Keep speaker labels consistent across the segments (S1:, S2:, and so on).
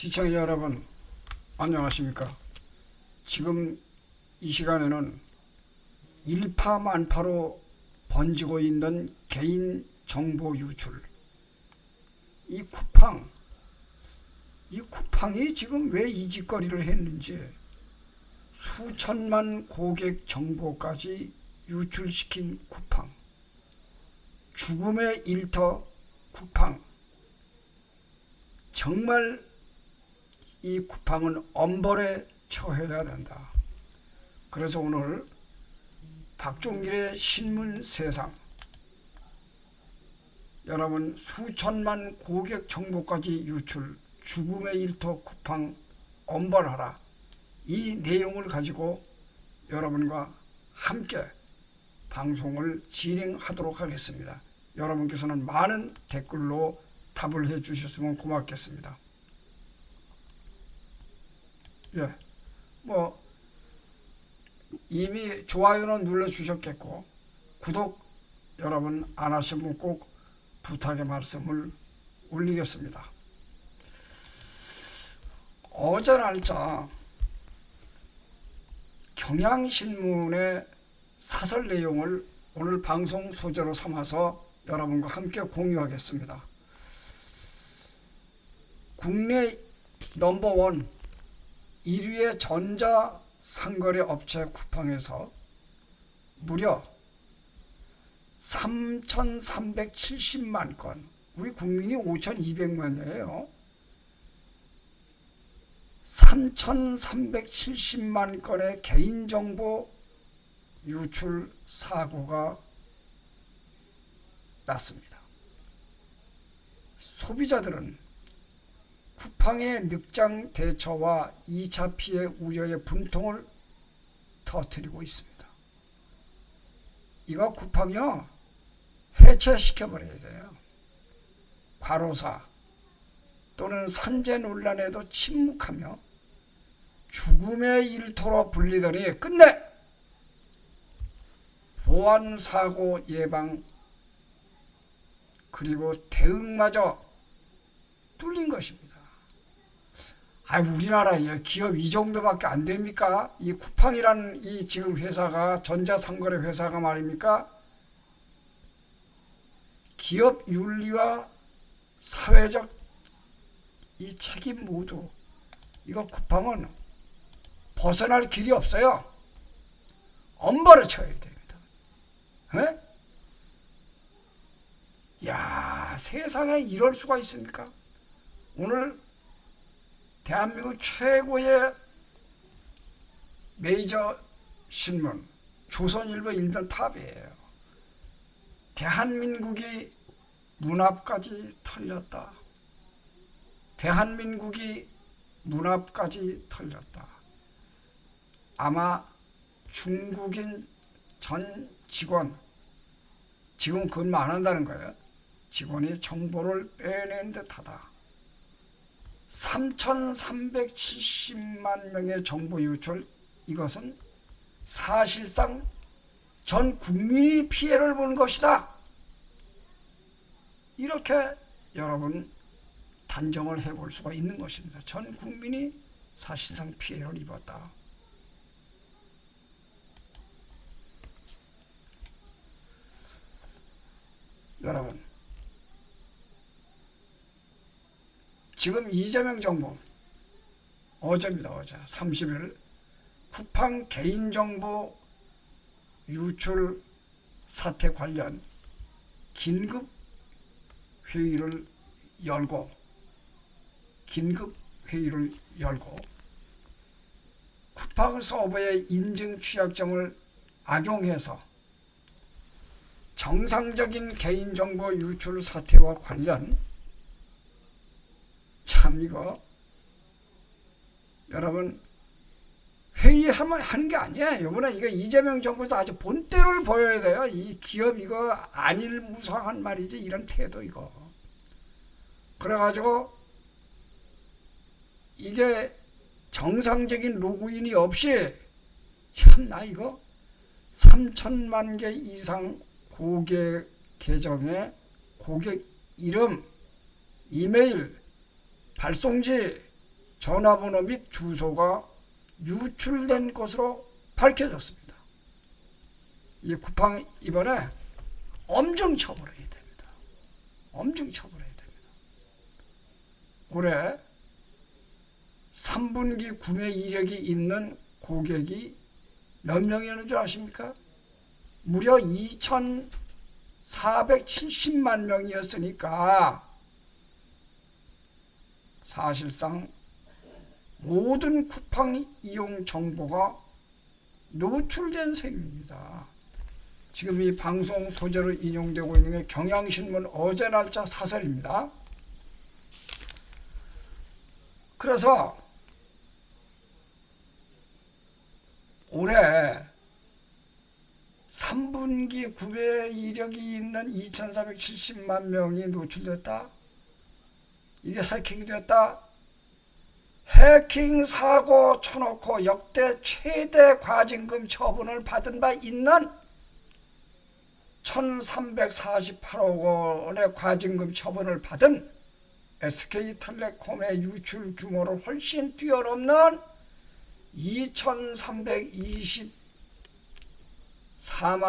S1: 시청자 여러분 안녕하십니까? 지금 이 시간에는 일파만파로 번지고 있는 개인 정보 유출. 이 쿠팡 이 쿠팡이 지금 왜 이 짓거리를 했는지 수천만 고객 정보까지 유출시킨 쿠팡. 죽음의 일터 쿠팡. 정말 이 쿠팡은 엄벌에 처해야 된다. 그래서 오늘 박종길의 신문 세상 여러분 수천만 고객 정보까지 유출 죽음의 일터 쿠팡 엄벌하라 이 내용을 가지고 여러분과 함께 방송을 진행하도록 하겠습니다. 여러분께서는 많은 댓글로 답을 해 주셨으면 고맙겠습니다. 예, 뭐 이미 좋아요는 눌러 주셨겠고 구독 여러분 안분꼭 부탁의 말씀을 올리겠습니다. 어제 날짜 경향신문의 사설 내용을 오늘 방송 소재로 삼아서 여러분과 함께 공유하겠습니다. 국내 넘버원 1위의 전자 상거래 업체 쿠팡에서 무려 3,370만 건, 우리 국민이 5,200만이에요. 3,370만 건의 개인정보 유출 사고가 났습니다. 소비자들은 쿠팡의 늑장 대처와 2차 피해 우려의 분통을 터뜨리고 있습니다. 이거 쿠팡이요 해체시켜버려야 돼요. 과로사 또는 산재 논란에도 침묵하며 죽음의 일터로 불리더니 끝내 보안 사고 예방 그리고 대응마저 뚫린 것입니다. 아, 우리나라에 기업 이 정도밖에 안 됩니까? 이 쿠팡이라는 이 지금 회사가 전자상거래 회사가 말입니까? 기업 윤리와 사회적 이 책임 모두 이거 쿠팡은 벗어날 길이 없어요. 엄벌에 쳐야 됩니다. 에? 야 세상에 이럴 수가 있습니까? 오늘 대한민국 최고의 메이저 신문 조선일보 일면 탑이에요. 대한민국이 문 앞까지 털렸다. 대한민국이 문 앞까지 털렸다. 아마 중국인 전 직원 지금 근무 안 한다는 거예요. 직원이 정보를 빼낸 듯하다. 3,370만 명의 정보 유출 이것은 사실상 전 국민이 피해를 본 것이다. 이렇게 여러분 단정을 해볼 수가 있는 것입니다. 전 국민이 사실상 피해를 입었다. 여러분 지금 이재명 정부 어제입니다 어제. 30일 쿠팡 개인정보 유출 사태 관련 긴급 회의를 열고 긴급 회의를 열고 쿠팡 서버의 인증 취약점을 악용해서 정상적인 개인정보 유출 사태와 관련 참 이거 여러분 회의하면 하는 게 아니에요. 이번에 이거 이재명 정부에서 아주 본때를 보여야 돼요. 이 기업 이거 안일 무상한 말이지 이런 태도 이거. 그래가지고 이게 정상적인 로그인이 없이 참 나 이거 3천만 개 이상 고객 계정에 고객 이름, 이메일, 발송지 전화번호 및 주소가 유출된 것으로 밝혀졌습니다. 이 쿠팡 이번에 엄정 처벌해야 됩니다. 엄정 처벌해야 됩니다. 올해 3분기 구매 이력이 있는 고객이 몇 명이었는 줄 아십니까? 무려 2,470만 명이었으니까 사실상 모든 쿠팡 이용 정보가 노출된 셈입니다. 지금 이 방송 소재로 인용되고 있는 게 경향신문 어제 날짜 사설입니다. 그래서 올해 3분기 구매 이력이 있는 2,470만 명이 노출됐다. 이게 해킹이 됐다. 해킹 사고 쳐놓고 역대 최대 과징금 처분을 받은 바 있는 1348억 원의 과징금 처분을 받은 SK텔레콤의 유출 규모를 훨씬 뛰어넘는 2324만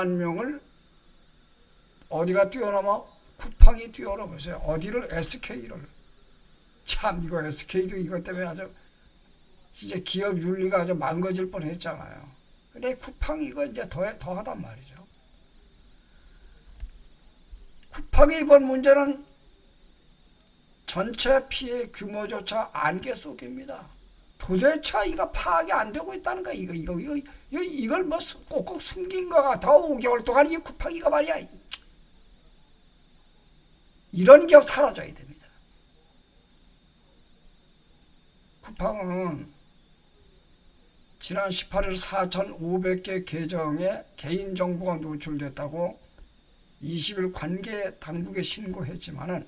S1: 명을 어디가 뛰어넘어? 쿠팡이 뛰어넘으세요. 어디를? SK를. 참 이거 SK도 이것 때문에 아주 진짜 기업 윤리가 아주 망가질 뻔했잖아요. 근데 쿠팡 이거 이제 더 더하단 말이죠. 쿠팡의 이번 문제는 전체 피해 규모조차 안개 속입니다. 도대체 이거 파악이 안 되고 있다는 거야. 이거 이거 이거, 이거 이걸 뭐 꼭꼭 숨긴 거 같아. 5개월 동안 이 쿠팡이가 말이야. 이런 기업 사라져야 됩니다. 쿠팡은 지난 18일 4,500개 계정에 개인정보가 노출됐다고 20일 관계 당국에 신고했지만은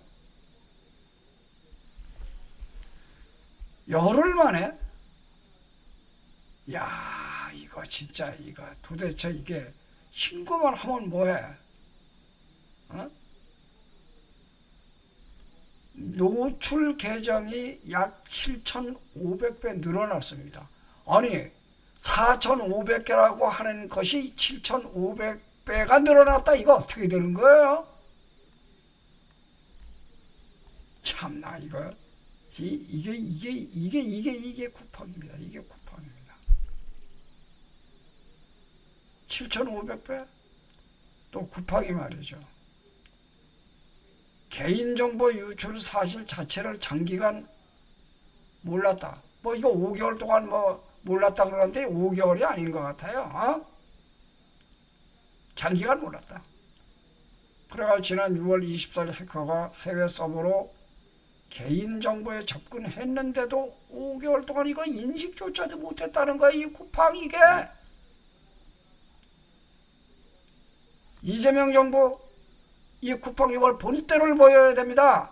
S1: 열흘 만에 야 이거 진짜 이거 도대체 이게 신고만 하면 뭐해 어? 노출 계정이 약 7,500배 늘어났습니다. 아니 4,500개라고 하는 것이 7,500배가 늘어났다. 이거 어떻게 되는 거예요? 참나 이거 이, 이게 이게 이게 이게 이게 쿠팡입니다. 이게 쿠팡입니다. 7,500배? 또 쿠팡이 말이죠. 개인정보 유출 사실 자체를 장기간 몰랐다. 뭐 이거 5개월 동안 뭐 몰랐다 그러는데 5개월이 아닌 것 같아요. 어? 장기간 몰랐다. 그래가 지난 6월 24일 해커가 해외 서버로 개인정보에 접근했는데도 5개월 동안 이거 인식조차도 못했다는 거야. 이 쿠팡 이게. 이재명 정부 이 쿠팡 이걸 본때를 보여야 됩니다.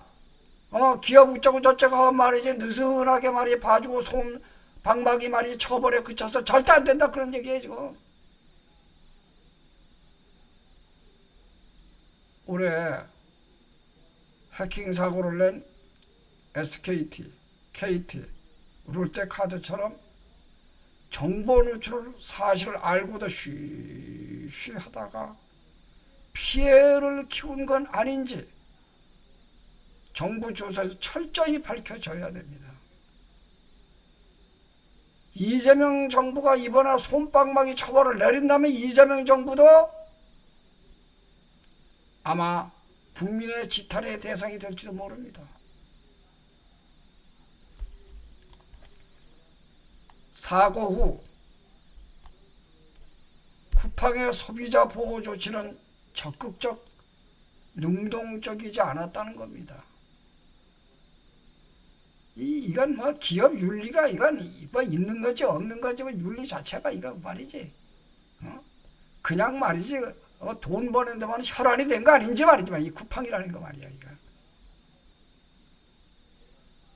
S1: 어, 기업 우쩌고 저쩌고 말이지 느슨하게 말이 봐주고 솜 방박이 말이 처벌에 그쳐서 절대 안 된다 그런 얘기예요 지금. 올해 해킹 사고를 낸 SKT, KT, 롯데카드처럼 정보 누출 사실을 알고도 쉬쉬하다가 피해를 키운 건 아닌지 정부 조사에서 철저히 밝혀져야 됩니다. 이재명 정부가 이번에 솜방망이 처벌을 내린다면 이재명 정부도 아마 국민의 지탄의 대상이 될지도 모릅니다. 사고 후 쿠팡의 소비자 보호 조치는 적극적, 능동적이지 않았다는 겁니다. 이, 이건 뭐 기업 윤리가 이건 뭐 있는 거지 없는 거지 뭐 윤리 자체가 이거 말이지. 어? 그냥 말이지 어, 돈 버는 데만 혈안이 된 거 아닌지 말이지만 이 쿠팡이라는 거 말이야 이거.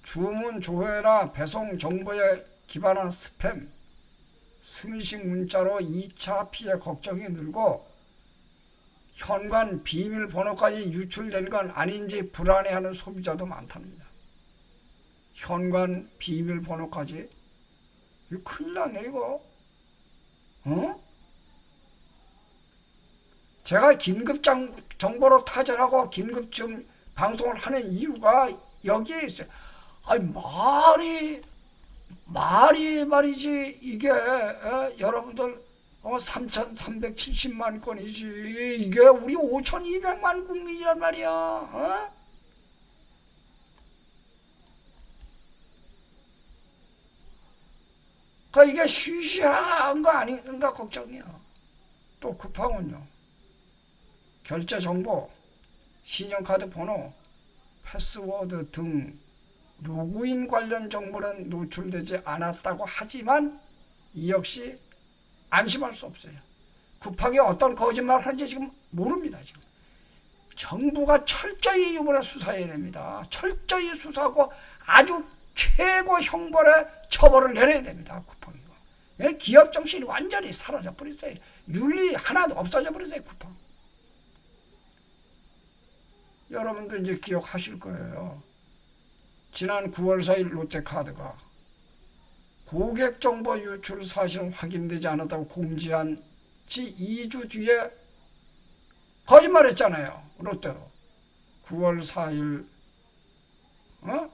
S1: 주문 조회나 배송 정보에 기반한 스팸, 승식 문자로 2차 피해 걱정이 늘고 현관 비밀번호까지 유출된 건 아닌지 불안해하는 소비자도 많답니다. 현관 비밀번호까지 이거 큰일 났네 이거 어? 제가 긴급 장, 정보로 타전하고 긴급 좀 방송을 하는 이유가 여기에 있어요. 아니 말이 말이 말이지 이게 어, 여러분들 어, 3,370만 건이지 이게 우리 5,200만 국민이란 말이야. 어? 그 이게 쉬쉬한 거 아닌가 걱정이야. 또 급하군요. 결제 정보, 신용카드 번호, 패스워드 등 로그인 관련 정보는 노출되지 않았다고 하지만 이 역시 안심할 수 없어요. 쿠팡이 어떤 거짓말을 하는지 지금 모릅니다. 지금 정부가 철저히 이번에 수사해야 됩니다. 철저히 수사하고 아주 최고 형벌의 처벌을 내려야 됩니다. 쿠팡이가 예, 기업 정신이 완전히 사라져 버렸어요. 윤리 하나도 없어져 버렸어요. 쿠팡. 여러분도 이제 기억하실 거예요. 지난 9월 4일 롯데카드가 고객 정보 유출 사실은 확인되지 않았다고 공지한 지 2주 뒤에 거짓말했잖아요. 롯데로. 9월 4일 어?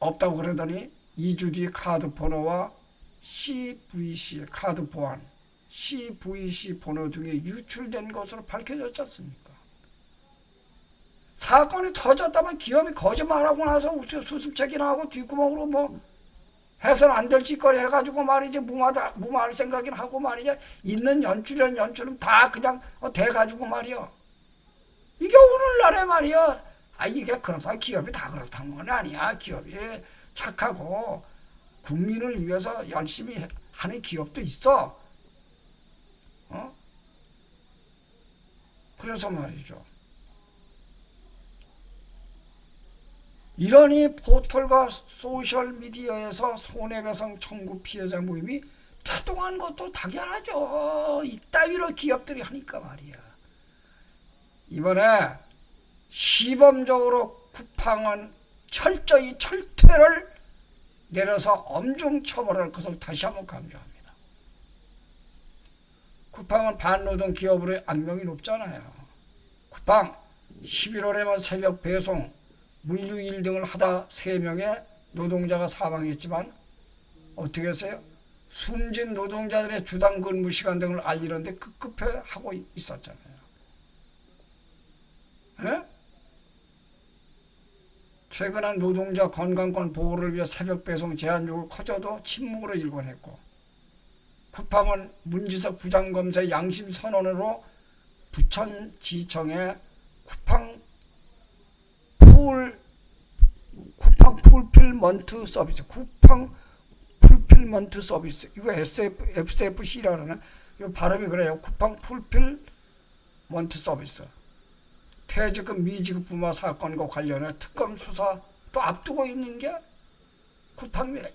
S1: 없다고 그러더니 2주 뒤 카드 번호와 CVC 카드 보안 CVC 번호 등이 유출된 것으로 밝혀졌지 않습니까? 사건이 터졌다면 기업이 거짓말하고 나서 어떻게 수습책이나 하고 뒷구멍으로 뭐 해서는 안 될 짓거리 해가지고 말이지 무마다 무마할 생각이나 하고 말이지 있는 연출연 연출은 다 그냥 어, 돼가지고 말이야 이게 오늘날에 말이야 아 이게 그렇다. 기업이 다 그렇다는 건 아니야. 기업이 착하고 국민을 위해서 열심히 하는 기업도 있어. 어? 그래서 말이죠. 이러니 포털과 소셜미디어에서 손해배상 청구 피해자 모임이 태동한 것도 당연하죠. 이따위로 기업들이 하니까 말이야. 이번에 시범적으로 쿠팡은 철저히 철퇴를 내려서 엄중 처벌할 것을 다시 한번 강조합니다. 쿠팡은 반노동 기업으로의 악명이 높잖아요. 쿠팡 11월에만 새벽 배송 물류일 등을 하다 3명의 노동자가 사망했지만 어떻게 했어요? 숨진 노동자들의 주당 근무 시간 등을 알리는데 급급해 하고 있었잖아요. 예? 최근한 노동자 건강권 보호를 위해 새벽 배송 제한 요구 커져도 침묵으로 일관했고 쿠팡은 문지석 부장검사의 양심 선언으로 부천지청에 쿠팡 풀 쿠팡 풀필먼트 서비스 쿠팡 풀필먼트 서비스 이거 SF, FCFC라 그러나 발음이 그래요 쿠팡 풀필먼트 서비스 퇴직금 미지급 부마 사건과 관련해 특검 수사 또 앞두고 있는 게 쿠팡입니다.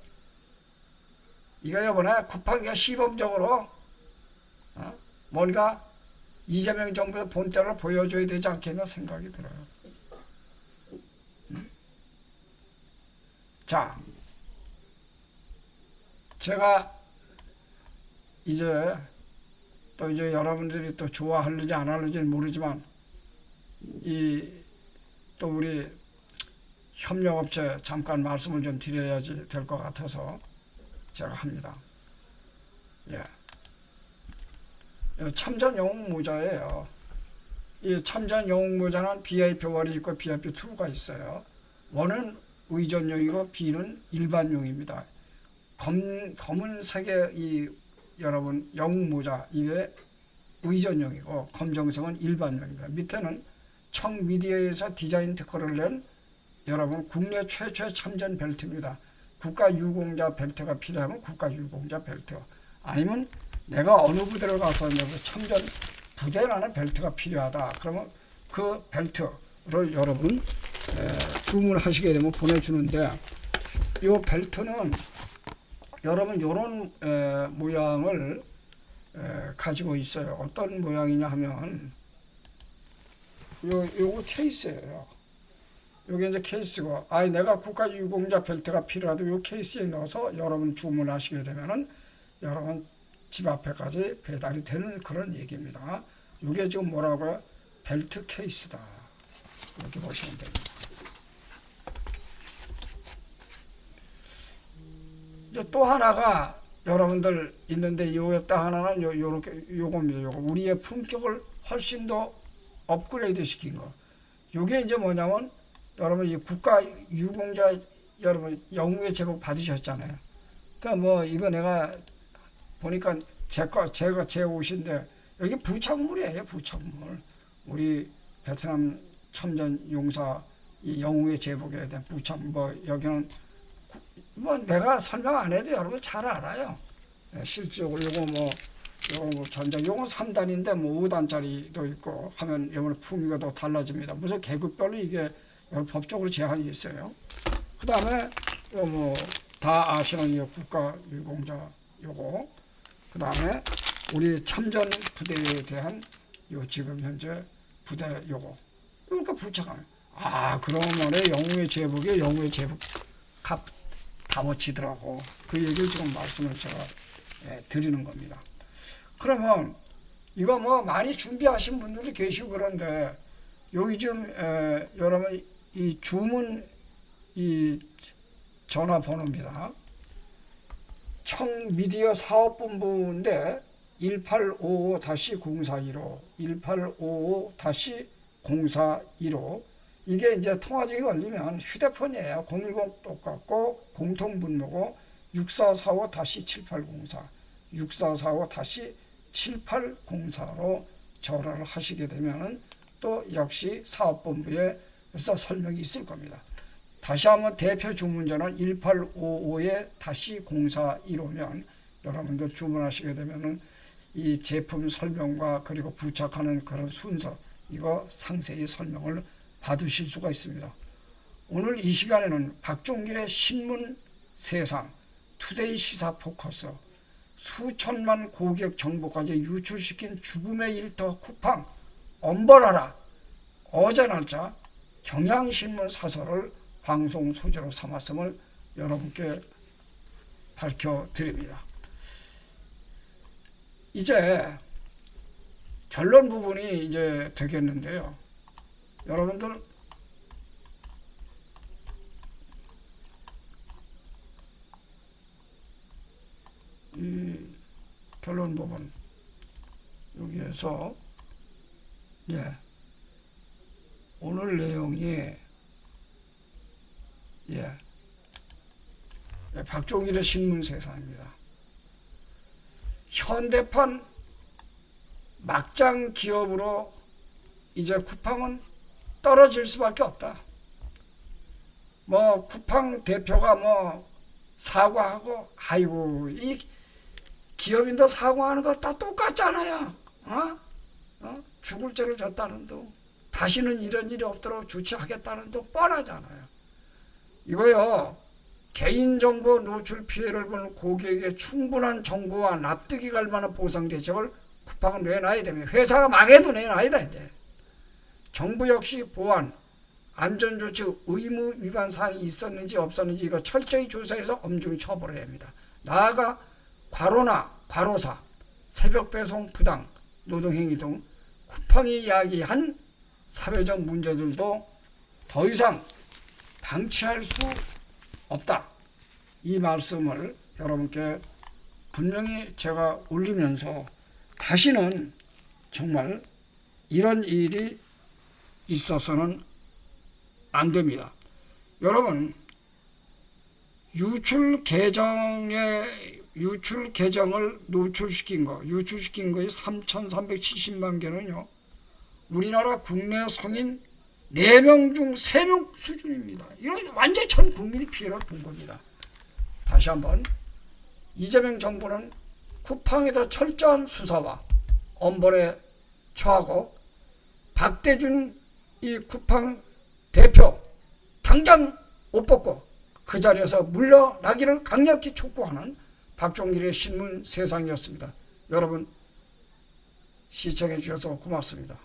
S1: 이거 이번에 쿠팡이 시범적으로 어? 뭔가 이재명 정부의 본때를 보여줘야 되지 않겠나 생각이 들어요. 자, 제가 이제 또 이제 여러분들이 또 좋아할는지 안 할는지 모르지만 이 또 우리 협력업체 잠깐 말씀을 좀 드려야지 될 것 같아서 제가 합니다. 예. 이 참전 영웅 모자예요. 이 참전 영웅 모자는 BIP 1이 있고 BIP 2가 있어요. 1은 의전용이고 B는 일반용입니다. 검, 검은색의 이 여러분 영웅 모자 이게 의전용이고 검정색은 일반용입니다. 밑에는 청 미디어에서 디자인 특허를 낸 여러분 국내 최초의 참전 벨트입니다. 국가 유공자 벨트가 필요하면 국가 유공자 벨트 아니면 내가 어느 부대를 가서 그 참전 부대라는 벨트가 필요하다. 그러면 그 벨트 를 여러분 에, 주문하시게 되면 보내주는데 이 벨트는 여러분 이런 모양을 에, 가지고 있어요. 어떤 모양이냐 하면 요, 요거 케이스예요. 여기 이제 케이스고, 아, 내가 국가 유공자 벨트가 필요하도 요 케이스에 넣어서 여러분 주문하시게 되면은 여러분 집 앞에까지 배달이 되는 그런 얘기입니다. 이게 지금 뭐라고요? 벨트 케이스다. 이렇게 보시면 됩니다. 이제 또 하나가 여러분들 있는데 요또 하나는 요 요렇게 요겁니다. 요거 우리의 품격을 훨씬 더 업그레이드 시킨 거. 요게 이제 뭐냐면 여러분 이 국가 유공자 여러분 영웅의 제복 받으셨잖아요. 그러니까 뭐 이거 내가 보니까 제거 제가 제 옷인데 여기 부착물이에요 부착물. 우리 베트남 참전 용사 이 영웅의 제복에 대한 부착 뭐 여기는 구- 뭐 내가 설명 안 해도 여러분 잘 알아요. 예, 실질적으로 요거 뭐 요거 뭐 전자 요건 3단인데 뭐 5단짜리도 있고 하면 요거는 품위가 더 달라집니다. 무슨 계급별로 이게 법적으로 제한이 있어요. 그 다음에 요뭐다 아시는 이 국가 유공자 요거 그 다음에 우리 참전 부대에 대한 요 지금 현재 부대 요거 그러니까 부착하는 아 그러면은 영웅의 제복에 영웅의 제복 값 담아치더라고 그 얘기를 지금 말씀을 제가 예, 드리는 겁니다. 그러면 이거 뭐 많이 준비하신 분들이 계시고 그런데 여기 좀 에, 여러분 이 주문 이 전화번호입니다. 청미디어 사업본부인데 1855-0415 1855-0415 이게 이제 통화증이 걸리면 휴대폰이에요. 010 똑같고 공통분모고 6445-7804 6445-7804로 전화를 하시게 되면은 또 역시 사업본부에서 설명이 있을 겁니다. 다시 한번 대표 주문전은 1855-0415면 여러분들 주문하시게 되면은 이 제품 설명과 그리고 부착하는 그런 순서 이거 상세히 설명을 받으실 수가 있습니다. 오늘 이 시간에는 박종길의 신문 세상 투데이 시사 포커스 수천만 고객 정보까지 유출시킨 죽음의 일터 쿠팡 엄벌하라 어제 날짜 경향신문 사설을 방송 소재로 삼았음을 여러분께 밝혀드립니다. 이제 결론 부분이 이제 되겠는데요. 여러분들 이 결론 부분 여기에서 예 오늘 내용이 예, 예 박종일의 신문 세상입니다. 현대판 막장 기업으로 이제 쿠팡은 떨어질 수밖에 없다. 뭐 쿠팡 대표가 뭐 사과하고 아이고 이 기업인도 사과하는 거 다 똑같잖아요. 어? 어? 죽을 죄를 졌다는 둥 다시는 이런 일이 없도록 조치하겠다는 둥 뻔하잖아요. 이거요 개인정보 노출 피해를 보는 고객에게 충분한 정보와 납득이 갈 만한 보상 대책을 쿠팡은 내놔야 됩니다. 회사가 망해도 내놔야 돼 이제. 정부 역시 보안, 안전조치 의무 위반 사항이 있었는지 없었는지 이거 철저히 조사해서 엄중히 처벌해야 합니다. 나아가 과로나 과로사, 새벽 배송 부당, 노동행위 등 쿠팡이 이야기한 사회적 문제들도 더 이상 방치할 수 없다. 이 말씀을 여러분께 분명히 제가 올리면서 다시는 정말 이런 일이 있어서는 안 됩니다. 여러분 유출 계정에 유출 계정을 노출시킨 거, 유출시킨 거의 3,370만 개는요. 우리나라 국내 성인 4명 중 3명 수준입니다. 이런 완전히 전 국민이 피해를 본 겁니다. 다시 한번 이재명 정부는 쿠팡에 더 철저한 수사와 엄벌에 처하고 박대준 이 쿠팡 대표 당장 옷 벗고 그 자리에서 물러나기를 강력히 촉구하는 박종길의 신문 세상이었습니다. 여러분 시청해 주셔서 고맙습니다.